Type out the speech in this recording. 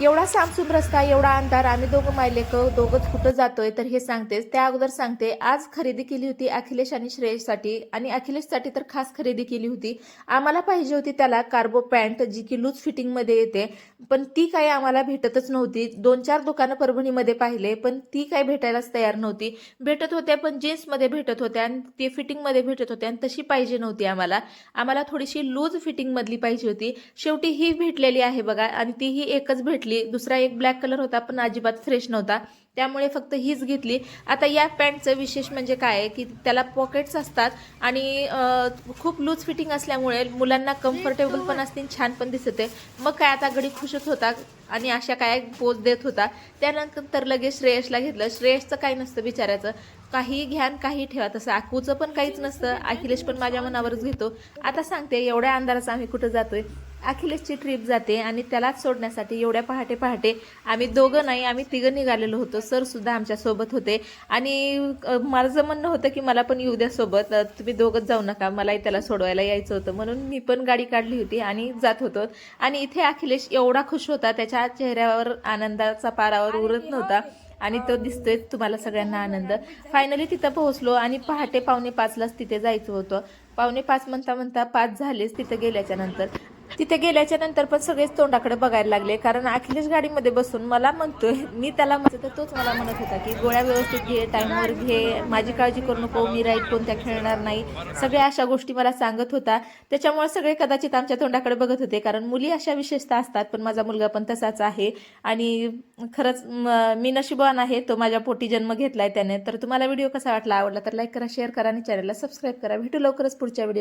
एवढा सामसूम रस्ता एवढा अंधार आम्ही दोघं मायलेक दोघंच कुठं जातोय तर हे सांगतेच त्या अगोदर सांगते आज खरेदी केली होती अखिलेश आणि श्रेयससाठी आणि अखिलेशसाठी तर खास खरेदी केली होती. आम्हाला पाहिजे होती त्याला कार्बो पॅन्ट जी की लूज फिटिंगमध्ये येते. पण ती काही आम्हाला भेटतच नव्हती. दोन चार दुकानं परभणीमध्ये पाहिले पण ती काही भेटायलाच तयार नव्हती. भेटत होत्या पण जीन्समध्ये भेटत होत्या आणि ते फिटिंगमध्ये भेटत होत्या आणि तशी पाहिजे नव्हती आम्हाला. आम्हाला थोडीशी लूज फिटिंगमधली पाहिजे होती. शेवटी ही भेटलेली आहे बघा आणि तीही एकच भेट घेतली. दुसरा एक ब्लॅक कलर होता पण अजिबात फ्रेश नव्हता. त्यामुळे फक्त हीच घेतली. आता या पॅन्टचं विशेष म्हणजे काय आहे की त्याला पॉकेट्स असतात आणि खूप लूज फिटिंग असल्यामुळे मुलांना कम्फर्टेबल पण असते आणि छान पण दिसते. मग काय आता गडी खुशच होता आणि अशा काय पोज देत होता. त्यानंतर लगेच श्रेयसला घेतलं. श्रेयसचं काही नसतं बिचारायचं काही घ्यान काही ठेवा. तसं आकूचं पण काहीच नसतं. अखिलेश पण माझ्या मनावरच घेतो. आता सांगते एवढ्या अंधाराचं आम्ही कुठं जातोय? अखिलेशची ट्रिप जाते आणि त्यालाच सोडण्यासाठी एवढ्या पहाटे पहाटे आम्ही दोघं नाही आम्ही तिघं निघालेलो होतो. सर सुद्धा आमच्यासोबत होते. आणि माझं म्हणणं होतं की मला पण येऊ द्या सोबत. तुम्ही दोघंच जाऊ नका. मलाही त्याला सोडवायला यायचं होतं. म्हणून मी पण गाडी काढली होती आणि जात होतो. आणि इथे अखिलेश एवढा खुश होता. त्याच्या चेहऱ्यावर आनंदाचा पारावर उरत नव्हता. आणि तो दिसतोय तुम्हाला सगळ्यांना आनंद. फायनली तिथं पोहोचलो आणि पहाटे पावणे पाचलाच तिथे जायचं होतं. पावणे पाच म्हणता म्हणता पाच झालेच तिथे गेल्याच्यानंतर. तिथे गेल्याच्यानंतर पण सगळेच तोंडाकडे बघायला लागले. कारण अखिलेश गाडीमध्ये बसून मला म्हणतोय मी त्याला म्हणतो तर तोच मला म्हणत होता की गोळ्या व्यवस्थित घे टाईमवर घे माझी काळजी करू नको मी राईट कोणत्या खेळणार नाही. सगळ्या अशा गोष्टी मला सांगत होता. त्याच्यामुळे सगळे कदाचित आमच्या तोंडाकडे बघत होते कारण मुली अशा विशेषता असतात पण माझा मुलगा पण तसाच आहे. आणि खरंच म- मी नशिबवान आहे तो माझ्या पोटी जन्म घेतलाय त्याने. तर तुम्हाला व्हिडिओ कसा वाटला आवडला तर लाईक करा शेअर करा आणि चॅनलला सबस्क्राईब करा. भेटू लवकरच पुढच्या व्हिडिओ